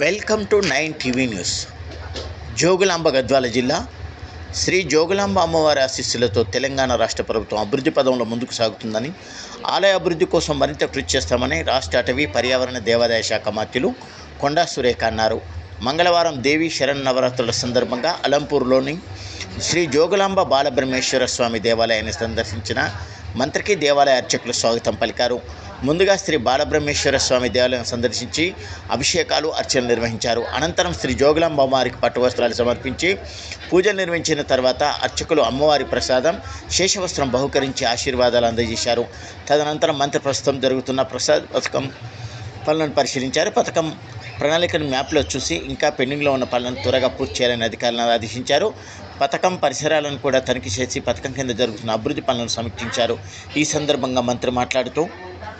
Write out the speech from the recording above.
Welcome to nine TV news. Jogulamba Gadwal జిల్లా శ్రీ జోగులాంబ అమ్మవారి ఆశీస్సులతో తెలంగాణ రాష్ట్ర ప్రభుత్వం అభివృద్ధి పదంలో ముందుకు సాగుతుందని ఆలయ అభివృద్ధి కోసం మరింత కృషి చేస్తామని రాష్ట్ర అటవీ పర్యావరణ దేవాదాయ శాఖ మంత్రులు కొండా సురేఖ అన్నారు. మంగళవారం దేవి శరణ్ నవరాత్రుల సందర్భంగా అలంపూర్లోని శ్రీ జోగులాంబ బాలబ్రహ్మేశ్వర స్వామి దేవాలయాన్ని సందర్శించిన మంత్రికి దేవాలయ అర్చకులు స్వాగతం పలికారు. ముందుగా శ్రీ బాలబ్రహ్మేశ్వర స్వామి దేవాలయం సందర్శించి అభిషేకాలు అర్చనలు నిర్వహించారు. అనంతరం శ్రీ జోగులాంబ అమ్మవారికి పట్టు వస్త్రాలు సమర్పించి పూజలు నిర్వహించిన తర్వాత అర్చకులు అమ్మవారి ప్రసాదం శేషవస్త్రం బహుకరించి ఆశీర్వాదాలు అందజేశారు. తదనంతరం మంత్రి ప్రస్తుతం జరుగుతున్న ప్రసాద్ పథకం పనులను పరిశీలించారు. పథకం ప్రణాళికను మ్యాప్లో చూసి ఇంకా పెండింగ్లో ఉన్న పనులను త్వరగా పూర్తి చేయాలని అధికారులను ఆదేశించారు. పథకం పరిసరాలను కూడా తనిఖీ చేసి పథకం కింద జరుగుతున్న అభివృద్ధి పనులను సమీక్షించారు. ఈ సందర్భంగా మంత్రి మాట్లాడుతూ